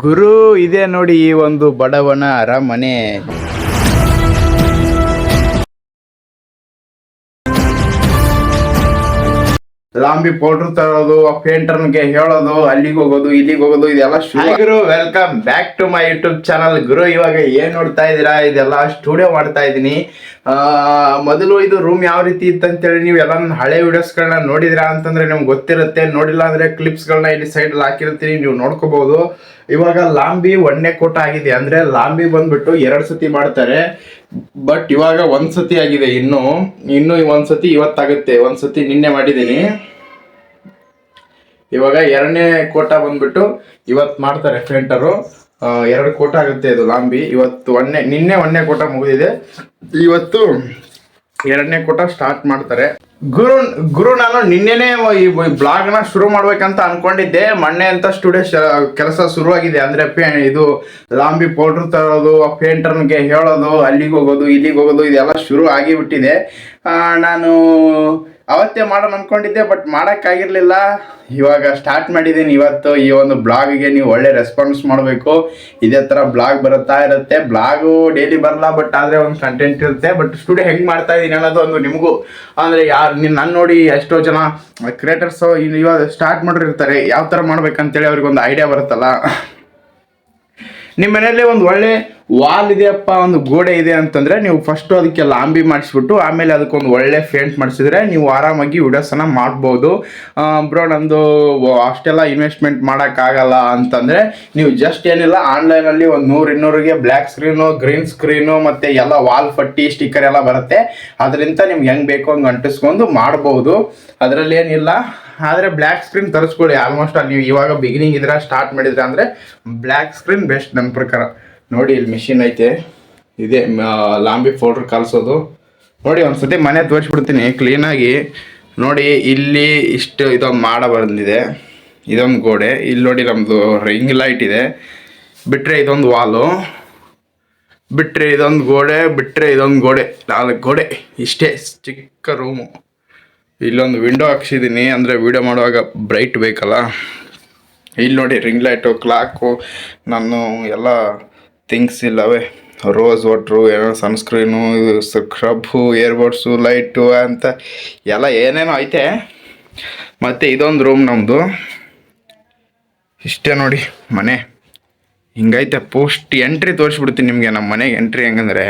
ಗುರು ಇದೆ ನೋಡಿ ಈ ಒಂದು ಬಡವನ ಅರಮನೆ. ಲಾಂಬಿ ಪೌಡರ್ ತರೋದು ಪೇಂಟರ್ಗೆ ಹೇಳೋದು ಅಲ್ಲಿಗೆ ಹೋಗೋದು ಇಲ್ಲಿಗೆ ಹೋಗೋದು ಇದೆಲ್ಲ ಗುರು. Welcome back to my YouTube channel. ಗುರು ಇವಾಗ ಏನ್ ನೋಡ್ತಾ ಇದ್ದೀರಾ? ಇದೆಲ್ಲ ಸ್ಟುಡಿಯೋ ಮಾಡ್ತಾ ಇದ್ದೀನಿ. ಮೊದಲು ಇದು ರೂಮ್ ಯಾವ ರೀತಿ ಇತ್ತಂತೇಳಿ ನೀವು ಎಲ್ಲ ನನ್ನ ಹಳೆ ವಿಡಿಯೋಸ್ಗಳನ್ನ ನೋಡಿದಿರಾ ಅಂತಂದ್ರೆ ನಿಮ್ಗೆ ಗೊತ್ತಿರುತ್ತೆ. ನೋಡಿಲ್ಲ ಅಂದ್ರೆ ಕ್ಲಿಪ್ಸ್ಗಳನ್ನ ಇಲ್ಲಿ ಸೈಡಲ್ಲಿ ಹಾಕಿರ್ತೀನಿ ನೀವು ನೋಡ್ಕೋಬಹುದು. ಇವಾಗ ಲಾಂಬಿ ಒಂದೇ ಕೋಟ ಆಗಿದೆ. ಅಂದ್ರೆ ಲಾಂಬಿ ಬಂದ್ಬಿಟ್ಟು ಎರಡು ಸತಿ ಮಾಡ್ತಾರೆ. ಬಟ್ ಇವಾಗ ಒಂದ್ ಸತಿ ಆಗಿದೆ. ಇನ್ನು ಇನ್ನು ಒಂದ್ಸತಿ ಇವತ್ತಾಗುತ್ತೆ. ಒಂದ್ಸತಿ ನಿನ್ನೆ ಮಾಡಿದ್ದೀನಿ. ಇವಾಗ ಎರಡನೇ ಕೋಟ ಬಂದ್ಬಿಟ್ಟು ಇವತ್ತು ಮಾಡ್ತಾರೆ ಪೇಂಟರು ಎರಡು ಕೋಟ ಆಗುತ್ತೆ ಇದು ಲಾಂಬಿ. ಇವತ್ತು ಒಂದನೇ ನಿನ್ನೆ ಒಂದನೇ ಕೋಟ ಮುಗಿದಿದೆ. ಇವತ್ತು ಎರಡನೇ ಕೋಟ ಸ್ಟಾರ್ಟ್ ಮಾಡ್ತಾರೆ. ಗುರು ಗುರು, ನಾನು ನಿನ್ನೆನೆ ಈ ಬ್ಲಾಗ್ನ ಶುರು ಮಾಡ್ಬೇಕಂತ ಅನ್ಕೊಂಡಿದ್ದೆ. ಮೊನ್ನೆ ಅಂತ ಸ್ಟುಡಿಯೋ ಕೆಲಸ ಶುರುವಾಗಿದೆ. ಅಂದ್ರೆ ಪೇ, ಇದು ಲಾಂಬಿ ಪೌಡರ್ ತರೋದು ಪೇಂಟರ್ಗೆ ಹೇಳೋದು, ಅಲ್ಲಿಗೆ ಹೋಗೋದು, ಇಲ್ಲಿಗೆ ಹೋಗೋದು, ಇದೆಲ್ಲ ಶುರು ಆಗಿಬಿಟ್ಟಿದೆ. ನಾನು ಅವತ್ತೇ ಮಾಡೋಣ ಅಂದ್ಕೊಂಡಿದ್ದೆ ಬಟ್ ಮಾಡೋಕ್ಕಾಗಿರ್ಲಿಲ್ಲ. ಇವಾಗ ಸ್ಟಾರ್ಟ್ ಮಾಡಿದ್ದೀನಿ ಇವತ್ತು. ಈ ಒಂದು ಬ್ಲಾಗ್ಗೆ ನೀವು ಒಳ್ಳೆ ರೆಸ್ಪಾನ್ಸ್ ಮಾಡಬೇಕು. ಇದೇ ಥರ ಬ್ಲಾಗ್ ಬರುತ್ತಾ ಇರುತ್ತೆ. ಬ್ಲಾಗು ಡೈಲಿ ಬರಲ್ಲ ಬಟ್ ಆದರೆ ಒಂದು ಕಂಟೆಂಟ್ ಇರುತ್ತೆ. ಬಟ್ ಸ್ಟುಡಿಯೋ ಹೆಂಗೆ ಮಾಡ್ತಾ ಇದ್ದೀನಿ ಅನ್ನೋದು ಒಂದು ನಿಮಗೂ, ಅಂದರೆ ಯಾರು ನೀನು ನನ್ನ ನೋಡಿ ಎಷ್ಟೋ ಜನ ಕ್ರಿಯೇಟರ್ಸು ಇವಾಗ ಸ್ಟಾರ್ಟ್ ಮಾಡಿರ್ತಾರೆ ಯಾವ ಥರ ಮಾಡ್ಬೇಕಂತೇಳಿ ಅವ್ರಿಗೊಂದು ಐಡಿಯಾ ಬರುತ್ತಲ್ಲ. ನಿಮ್ಮ ಮನೆಯಲ್ಲಿ ಒಂದು ಒಳ್ಳೆ ವಾಲ್ ಇದೆಯಪ್ಪ, ಒಂದು ಗೋಡೆ ಇದೆ ಅಂತಂದ್ರೆ ನೀವು ಫಸ್ಟ್ ಅದಕ್ಕೆ ಲಾಂಬಿ ಮಾಡಿಸ್ಬಿಟ್ಟು ಆಮೇಲೆ ಅದಕ್ಕೊಂದು ಒಳ್ಳೆ ಫೇಂಟ್ ಮಾಡಿಸಿದ್ರೆ ನೀವು ಆರಾಮಾಗಿ ವಿಡಿಯೋಸನ್ನ ಮಾಡ್ಬೋದು. ಬ್ರೋ ನಂದು ಅಷ್ಟೆಲ್ಲ ಇನ್ವೆಸ್ಟ್ಮೆಂಟ್ ಮಾಡೋಕ್ಕಾಗಲ್ಲ ಅಂತಂದ್ರೆ ನೀವು ಜಸ್ಟ್ ಏನಿಲ್ಲ ಆನ್ಲೈನಲ್ಲಿ ಒಂದು ನೂರು ಇನ್ನೂರಿಗೆ ಬ್ಲ್ಯಾಕ್ ಸ್ಕ್ರೀನು ಗ್ರೀನ್ ಸ್ಕ್ರೀನು ಮತ್ತೆ ಎಲ್ಲ ವಾಲ್ ಪಟ್ಟಿ ಸ್ಟಿಕ್ಕರ್ ಎಲ್ಲ ಬರುತ್ತೆ. ಅದರಿಂದ ನಿಮ್ಗೆ ಹೆಂಗೆ ಬೇಕೋ ಹಂಗೆ ಅಂಟಿಸ್ಕೊಂಡು ಮಾಡ್ಬೋದು. ಅದರಲ್ಲಿ ಏನಿಲ್ಲ ಆದರೆ ಬ್ಲ್ಯಾಕ್ ಸ್ಕ್ರೀನ್ ತರಿಸ್ಕೊಳ್ಳಿ. ಆಲ್ಮೋಸ್ಟ್ ಅಲ್ಲಿ ನೀವು ಇವಾಗ ಬಿಗಿನಿಂಗ್ ಇದ್ರೆ ಸ್ಟಾರ್ಟ್ ಮಾಡಿದ್ರೆ ಅಂದರೆ ಬ್ಲ್ಯಾಕ್ ಸ್ಕ್ರೀನ್ ಬೆಸ್ಟ್ ನನ್ನ ಪ್ರಕಾರ. ನೋಡಿ, ಇಲ್ಲಿ ಮಿಷಿನ್ ಐತೆ. ಇದೆ ಲಾಂಬಿ ಪೌಡ್ರ್ ಕಲಿಸೋದು. ನೋಡಿ, ಒಂದ್ಸತಿ ಮನೆ ತೋರಿಸ್ಬಿಡ್ತೀನಿ ಕ್ಲೀನಾಗಿ ನೋಡಿ, ಇಲ್ಲಿ ಇಷ್ಟು ಇದೊಂದು ಮಾಡ ಬಂದಿದೆ. ಇದೊಂದು ಗೋಡೆ. ಇಲ್ಲಿ ನೋಡಿ ನಮ್ಮದು ರಿಂಗ್ ಲೈಟ್ ಇದೆ. ಬಿಟ್ಟರೆ ಇದೊಂದು ವಾಲು ಬಿಟ್ಟರೆ ಇದೊಂದು ಗೋಡೆ ಬಿಟ್ಟರೆ ಇದೊಂದು ಗೋಡೆ. ನಾಲ್ಕು ಗೋಡೆ. ಇಷ್ಟೇ ಚಿಕ್ಕ ರೂಮು ಇಲ್ಲೊಂದು ವಿಂಡೋ ಹಾಕ್ಸಿದ್ದೀನಿ ಅಂದರೆ ವೀಡಿಯೋ ಮಾಡುವಾಗ ಬ್ರೈಟ್ ಬೇಕಲ್ಲ. ಇಲ್ಲಿ ನೋಡಿ ರಿಂಗ್ ಲೈಟು ಕ್ಲಾಕು ನಾನು ಎಲ್ಲ ಥಿಂಗ್ಸ್ ಇಲ್ಲವೇ. ರೋಸ್ ವಾಟ್ರು ಏನೋ ಸನ್ಸ್ಕ್ರೀನು ಸ್ಕ್ರಬ್ಬು ಏರ್ಬಡ್ಸು ಲೈಟು ಅಂತ ಎಲ್ಲ ಏನೇನೋ ಐತೆ. ಮತ್ತು ಇದೊಂದು ರೂಮ್ ನಮ್ಮದು ಇಷ್ಟೇ ನೋಡಿ, ಮನೆ. ಹಿಂಗೈತೆ ಪೋಸ್ಟ್ ಎಂಟ್ರಿ ತೋರಿಸ್ಬಿಡ್ತೀನಿ ನಿಮಗೆ ನಮ್ಮ ಮನೆಗೆ ಎಂಟ್ರಿ ಹೆಂಗಂದ್ರೆ.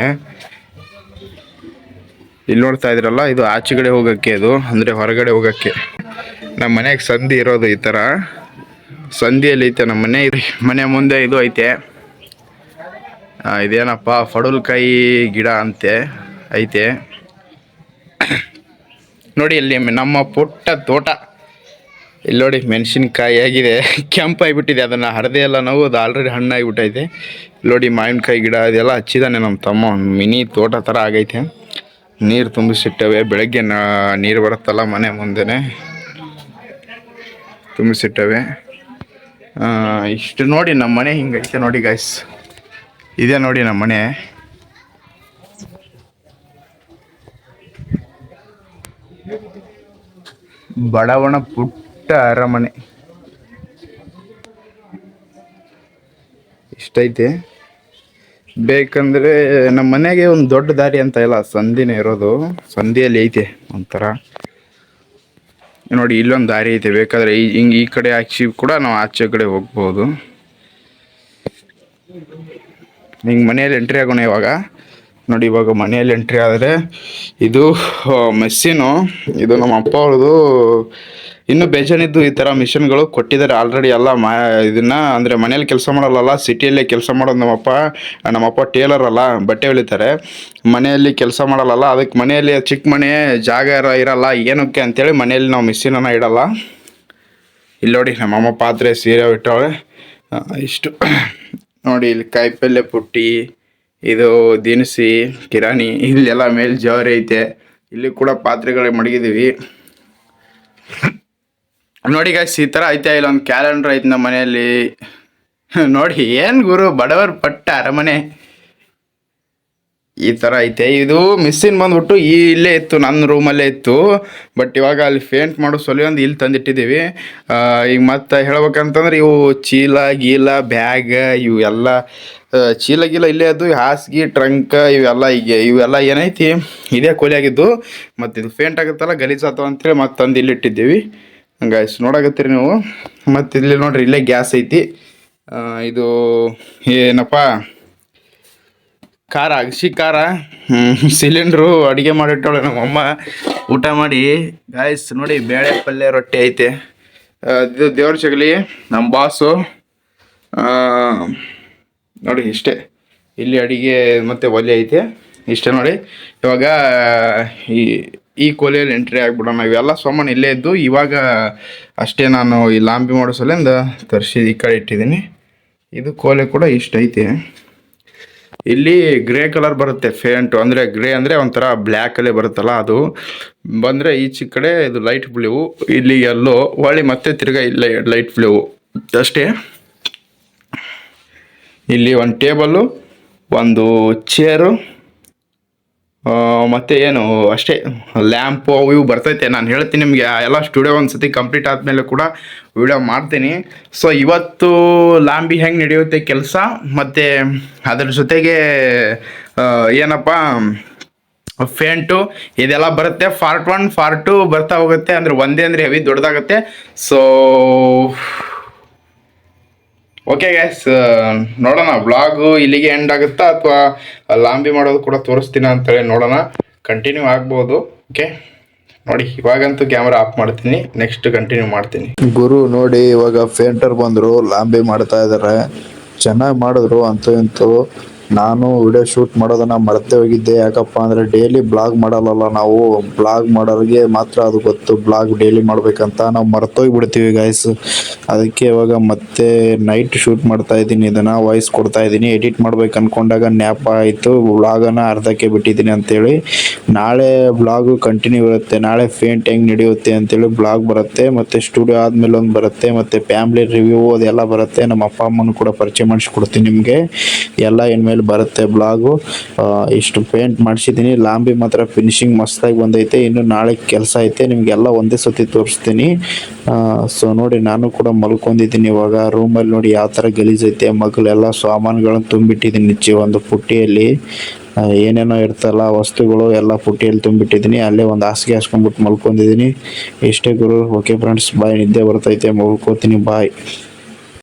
ಇಲ್ಲಿ ನೋಡ್ತಾ ಇದ್ರಲ್ಲ, ಇದು ಆಚೆಗಡೆ ಹೋಗೋಕ್ಕೆ ಇದು ಅಂದರೆ ಹೊರಗಡೆ ಹೋಗಕ್ಕೆ. ನಮ್ಮ ಮನೆಗೆ ಸಂಧಿ ಇರೋದು ಈ ಥರ ಸಂಧಿಯಲ್ಲಿ ಐತೆ ನಮ್ಮ ಮನೆ ಮನೆ ಮುಂದೆ ಇದು ಐತೆ. ಇದೇನಪ್ಪ ಫಡುಲ್ಕಾಯಿ ಗಿಡ ಅಂತೆ, ಐತೆ. ನೋಡಿ ಇಲ್ಲಿ ನಮ್ಮ ಪುಟ್ಟ ತೋಟ. ಇಲ್ಲಿ ನೋಡಿ ಮೆಣಸಿನ್ಕಾಯಿ ಆಗಿದೆ. ಕೆಂಪಾಗಿಬಿಟ್ಟಿದೆ ಅದನ್ನು ಹರದೇ ಎಲ್ಲ ನಾವು, ಅದು ಆಲ್ರೆಡಿ ಹಣ್ಣಾಗಿಬಿಟ್ಟೈತೆ. ಇಲ್ಲಿ ನೋಡಿ ಮಾವಿನಕಾಯಿ ಗಿಡ, ಇದೆಲ್ಲ ಹಚ್ಚಿದಾನೆ ನಮ್ಮ ತಮ್ಮ ಮಿನಿ ತೋಟ ಥರ ಆಗೈತೆ. ನೀರು ತುಂಬಿಸಿಟ್ಟವೆ. ಬೆಳಗ್ಗೆ ನೀರು ಬರುತ್ತಲ್ಲ ಮನೆ ಮುಂದೆನೆ. ತುಂಬಿಸಿಟ್ಟವೆ. ಇಷ್ಟು ನೋಡಿ ನಮ್ಮ ಮನೆ ಹಿಂಗೈತೆ ನೋಡಿ ಗಾಯ್ಸ್ ಇದೆ ನೋಡಿ ನಮ್ಮ ಮನೆ. ಬಡವಣ ಪುಟ್ಟ ಅರಮನೆ. ಇಷ್ಟೈತೆ. ಬೇಕಂದ್ರೆ ನಮ್ಮ ಮನೆಗೆ ಒಂದು ದೊಡ್ಡ ದಾರಿ ಅಂತ ಇಲ್ಲ ಸಂಧಿನೇ ಇರೋದು. ಸಂಧಿಯಲ್ಲಿ ಐತೆ ಒಂಥರ. ನೋಡಿ, ಇಲ್ಲೊಂದು ದಾರಿ ಐತೆ. ಬೇಕಾದ್ರೆ ಈ ಹಿಂಗೆ ಈ ಕಡೆ ಹಾಕಿ ಕೂಡ ನಾವು ಆಚೆ ಕಡೆ ಹೋಗ್ಬೋದು. ಹಿಂಗೆ ಮನೆಯಲ್ಲಿ ಎಂಟ್ರಿ ಆಗೋಣ ಇವಾಗ. ನೋಡಿ, ಇವಾಗ ಮನೆಯಲ್ಲಿ ಎಂಟ್ರಿ ಆದರೆ ಇದು ಮೆಸ್ಸಿನು ಇದು ನಮ್ಮ ಅಪ್ಪ ಅವ್ರದ್ದು, ಇನ್ನು ಬೇಜಾನಿದ್ದು ಈ ಥರ ಮಿಷಿನ್ಗಳು ಕೊಟ್ಟಿದ್ದಾರೆ ಆಲ್ರೆಡಿ ಎಲ್ಲ ಮಾ, ಇದನ್ನು, ಅಂದರೆ ಮನೇಲಿ ಕೆಲಸ ಮಾಡೋಲ್ಲ ಸಿಟಿಯಲ್ಲೇ ಕೆಲಸ ಮಾಡೋದು ನಮ್ಮಪ್ಪ ನಮ್ಮಪ್ಪ ಟೇಲರ್ ಅಲ್ಲ, ಬಟ್ಟೆ ಹೊಲಿತಾರೆ. ಮನೆಯಲ್ಲಿ ಕೆಲಸ ಮಾಡಲ್ಲಲ್ಲ, ಅದಕ್ಕೆ ಮನೆಯಲ್ಲಿ ಚಿಕ್ಕ ಮನೆ, ಜಾಗ ಇರ- ಇರಲ್ಲ, ಏನಕ್ಕೆ ಅಂತೇಳಿ ಮನೆಯಲ್ಲಿ ನಾವು ಮಿಷಿನನ್ನು ಇಡೋಲ್ಲ. ಇಲ್ಲಿ ನೋಡಿ ನಮ್ಮಮ್ಮ ಪಾತ್ರೆ, ಸೀರೆ ಇಟ್ಟವಳೆ ಇಷ್ಟು. ನೋಡಿ, ಇಲ್ಲಿ ಕಾಯಿಪಲ್ಲೆ ಪುಟ್ಟಿ ಇದು ದಿನಸಿ, ಕಿರಾಣಿ, ಇಲ್ಲೆಲ್ಲ ಮೇಲೆ ಜವರಿ ಐತೆ. ಇಲ್ಲಿ ಕೂಡ ಪಾತ್ರೆಗಳು ಮಡಗಿದ್ದೀವಿ ನೋಡಿ ಗಾಯ್ಸ್ ಈ ಥರ ಐತೆ, ಇಲ್ಲೊಂದು ಕ್ಯಾಲೆಂಡರ್ ಐತೆ ನಮ್ಮ ಮನೆಯಲ್ಲಿ. ನೋಡಿ, ಏನು ಗುರು, ಬಡವರ ಪಟ್ಟ ಅರಮನೆ. ಈ ಥರ ಐತೆ. ಇದು ಮಿಸ್ಸಿನ್ ಬಂದ್ಬಿಟ್ಟು ಈ ಇಲ್ಲೇ ಇತ್ತು ನನ್ನ ರೂಮಲ್ಲೇ ಇತ್ತು. ಬಟ್ ಇವಾಗ ಅಲ್ಲಿ ಫೇಂಟ್ ಮಾಡೋ ಸೊಲಿ ಒಂದು ಇಲ್ಲಿ ತಂದಿಟ್ಟಿದ್ದೀವಿ. ಈಗ ಮತ್ತೆ ಹೇಳ್ಬೇಕಂತಂದ್ರೆ ಇವು ಚೀಲ, ಗೀಲ, ಬ್ಯಾಗ್, ಇವು ಎಲ್ಲ ಚೀಲ, ಗೀಲ ಇಲ್ಲೇ ಅದು ಹಾಸಿಗೆ ಟ್ರಂಕ್ ಇವೆಲ್ಲ ಈಗ ಇವೆಲ್ಲ ಏನೈತಿ, ಇದೇ ಕೊಲಿ ಆಗಿದ್ದು. ಮತ್ತು ಇದು ಫೇಂಟ್ ಆಗುತ್ತಲ್ಲ ಅಂತ ಅಂತೇಳಿ ಮತ್ತೆ ತಂದು ಇಲ್ಲಿ ಇಟ್ಟಿದ್ದೀವಿ. ಹಂಗಾಯ್ಸ್ ನೋಡಕತ್ತೀರಿ ನೀವು. ಮತ್ತು ಇಲ್ಲಿ ನೋಡ್ರಿ, ಇಲ್ಲೇ ಗ್ಯಾಸ್ ಐತಿ. ಇದು ಏನಪ್ಪ ಖಾರ, ಅಗಸಿ ಖಾರ. ಸಿಲಿಂಡ್ರು ಅಡುಗೆ ಮಾಡಿಟ್ಟವಳೆ ನಮ್ಮಮ್ಮ ಊಟ ಮಾಡಿ. ಗಾಯ್ಸ್ ನೋಡಿ ಬೇಳೆ ಪಲ್ಯ ರೊಟ್ಟಿ ಐತೆ. ಇದು ದೇವ್ರ ಚಗಲಿ ನಮ್ಮ ಬಾಸು ನೋಡಿ ಇಷ್ಟೇ. ಇಲ್ಲಿ ಅಡುಗೆ ಮತ್ತು ಒಲೆ ಐತೆ. ಇಷ್ಟೇ ನೋಡಿ. ಇವಾಗ, ಈ ಈ ಕೊಲೆಯಲ್ಲಿ ಎಂಟ್ರಿ ಆಗ್ಬಿಡೋಣ. ಇವೆಲ್ಲ ಸಾಮಾನು ಇಲ್ಲೇ ಇದ್ದು, ಇವಾಗ ಅಷ್ಟೇ ನಾನು ಈ ಲಾಂಬಿ ಮಾಡೋ ಸಲಿಂದ ತರಿಸಿ ಈ ಕಡೆ ಇಟ್ಟಿದ್ದೀನಿ. ಇದು ಕೋಲೆ ಕೂಡ ಇಷ್ಟ ಐತೆ ಇಲ್ಲಿ ಗ್ರೇ ಕಲರ್ ಬರುತ್ತೆ ಫೇಂಟು ಅಂದರೆ ಗ್ರೇ ಅಂದರೆ ಒಂಥರ ಬ್ಲ್ಯಾಕಲ್ಲೇ ಬರುತ್ತಲ್ಲ ಅದು. ಬಂದರೆ ಈಚೆ ಕಡೆ ಇದು ಲೈಟ್ ಬ್ಲೂ ಇಲ್ಲಿ ಎಲ್ಲೋ ಹೊಳ್ಳಿ ಮತ್ತೆ ತಿರ್ಗಾ ಇಲ್ಲ ಲೈಟ್ ಬ್ಲೂ ಅಷ್ಟೇ. ಇಲ್ಲಿ ಒಂದು ಟೇಬಲ್ಲು ಒಂದು ಚೇರು ಮತ್ತೆ ಏನು, ಅಷ್ಟೇ, ಲ್ಯಾಂಪು ಅವು ಇವು ಬರ್ತೈತೆ, ನಾನು ಹೇಳ್ತೀನಿ ನಿಮಗೆ ಎಲ್ಲ ಸ್ಟುಡಿಯೋ ಒಂದು ಸತಿ ಕಂಪ್ಲೀಟ್ ಆದಮೇಲೆ ಕೂಡ ವಿಡಿಯೋ ಮಾಡ್ತೀನಿ. ಸೊ ಇವತ್ತು ಲ್ಯಾಂಬಿ ಹೆಂಗೆ ನಡೆಯುತ್ತೆ ಕೆಲಸ, ಮತ್ತು ಅದ್ರ ಜೊತೆಗೆ ಏನಪ್ಪ, ಫೇಂಟು, ಇದೆಲ್ಲ ಬರುತ್ತೆ. ಫಾರ್ಟ್ ಒನ್ ಫಾರ್ಟ್ ಟು ಬರ್ತಾ ಹೋಗುತ್ತೆ, ಅಂದರೆ ಒಂದೇ ಅಂದರೆ ಹೆವಿ ದೊಡ್ಡದಾಗುತ್ತೆ. ಸೊ ಓಕೆ ಗ್ಯಾಸ್ ನೋಡೋಣ. ಬ್ಲಾಗು ಇಲ್ಲಿಗೆ ಎಂಡ್ ಆಗುತ್ತಾ ಅಥವಾ ಲಾಂಬಿ ಮಾಡೋದು ಕೂಡ ತೋರಿಸ್ತೀನಿ ಅಂತೇಳಿ ನೋಡೋಣ. ಕಂಟಿನ್ಯೂ ಆಗ್ಬೋದು ಓಕೆ ನೋಡಿ, ಇವಾಗಂತೂ ಕ್ಯಾಮ್ರಾ ಆಫ್ ಮಾಡ್ತೀನಿ. ನೆಕ್ಸ್ಟ್ ಕಂಟಿನ್ಯೂ ಮಾಡ್ತೀನಿ. ಗುರು ನೋಡಿ, ಇವಾಗ ಫೇಂಟರ್ ಬಂದರು, ಲಾಂಬಿ ಮಾಡ್ತಾ ಇದ್ದಾರೆ ಚೆನ್ನಾಗಿ ಮಾಡಿದ್ರು, ಅಂತೂ ಇಂತೂ. ನಾನು ವಿಡಿಯೋ ಶೂಟ್ ಮಾಡೋದನ್ನ ಮರ್ತೆ ಹೋಗಿದ್ದೆ. ಯಾಕಪ್ಪ ಅಂದ್ರೆ ಡೈಲಿ ಬ್ಲಾಗ್ ಮಾಡಲ್ಲ ನಾವು. ಬ್ಲಾಗ್ ಮಾಡೋರಿಗೆ ಮಾತ್ರ ಅದು ಗೊತ್ತು. ಬ್ಲಾಗ್ ಡೈಲಿ ಮಾಡ್ಬೇಕಂತ ನಾವು ಮರ್ತೋಗ್ಬಿಡ್ತೀವಿ ಗಾಯ್ಸ್ ಅದಕ್ಕೆ ಇವಾಗ ಮತ್ತೆ ನೈಟ್ ಶೂಟ್ ಮಾಡ್ತಾ ಇದ್ದೀನಿ. ಇದನ್ನ ವಾಯ್ಸ್ ಕೊಡ್ತಾ ಇದ್ದೀನಿ. ಎಡಿಟ್ ಮಾಡ್ಬೇಕು ಅನ್ಕೊಂಡಾಗ ನ್ಯಾಪ ಆಯಿತು. ಬ್ಲಾಗನ್ನ ಅರ್ಧಕ್ಕೆ ಬಿಟ್ಟಿದ್ದೀನಿ ಅಂತೇಳಿ. ನಾಳೆ ಬ್ಲಾಗು ಕಂಟಿನ್ಯೂ ಇರುತ್ತೆ ನಾಳೆ ಫೇಂಟ್ ಹೆಂಗ್ ನಡೆಯುತ್ತೆ ಅಂತೇಳಿ ಬ್ಲಾಗ್ ಬರುತ್ತೆ. ಮತ್ತೆ ಸ್ಟುಡಿಯೋ ಆದ್ಮೇಲೆ ಒಂದು ಬರುತ್ತೆ. ಮತ್ತೆ ಫ್ಯಾಮಿಲಿ ರಿವ್ಯೂ ಅದೆಲ್ಲ ಬರುತ್ತೆ. ನಮ್ಮ ಅಪ್ಪ ಅಮ್ಮನ ಕೂಡ ಪರಿಚಯ ಮಾಡಿಸ್ಕೊಡ್ತೀನಿ ನಿಮಗೆ. ಎಲ್ಲ ಇನ್ಮೇಲೆ ಬರುತ್ತೆ ಬ್ಲಾಗು. ಇಷ್ಟು ಪೇಂಟ್ ಮಾಡಿಸಿದ್ದೀನಿ ಲಾಂಬಿ ಮಾತ್ರ ಫಿನಿಶಿಂಗ್ ಮಸ್ತಾಗಿ ಬಂದೈತೆ. ಇನ್ನು ನಾಳೆ ಕೆಲಸ ಐತೆ. ನಿಮಗೆಲ್ಲ ಒಂದೇ ಸತಿ ತೋರಿಸ್ತೀನಿ. ಸೊ ನೋಡಿ, ನಾನು ಕೂಡ ಮಲ್ಕೊಂಡಿದ್ದೀನಿ ಇವಾಗ. ರೂಮಲ್ಲಿ ನೋಡಿ ಯಾವ ಥರ ಗಲೀಜೈತೆ ಮಗಳೆಲ್ಲ ಸಾಮಾನುಗಳನ್ನು ತುಂಬಿಟ್ಟಿದ್ದೀನಿ ನಿಚ್ಚಿ ಒಂದು ಪುಟ್ಟಿಯಲ್ಲಿ. ಏನೇನೋ ಇರ್ತಲ್ಲ, ವಸ್ತುಗಳು ಎಲ್ಲ ಪುಟ್ಟಿಯಲ್ಲಿ ತುಂಬಿಟ್ಟಿದ್ದೀನಿ. ಅಲ್ಲೇ ಒಂದು ಹಾಸಿಗೆ ಹಾಸ್ಕೊಂಡ್ಬಿಟ್ಟು ಮಲ್ಕೊಂಡಿದ್ದೀನಿ. ಇಷ್ಟೇ ಗುರು. ಓಕೆ ಫ್ರೆಂಡ್ಸ್ ಬಾಯ್ ನಿದ್ದೆ ಬರ್ತೈತೆ. ಮಲ್ಕೋತೀನಿ. ಬಾಯ್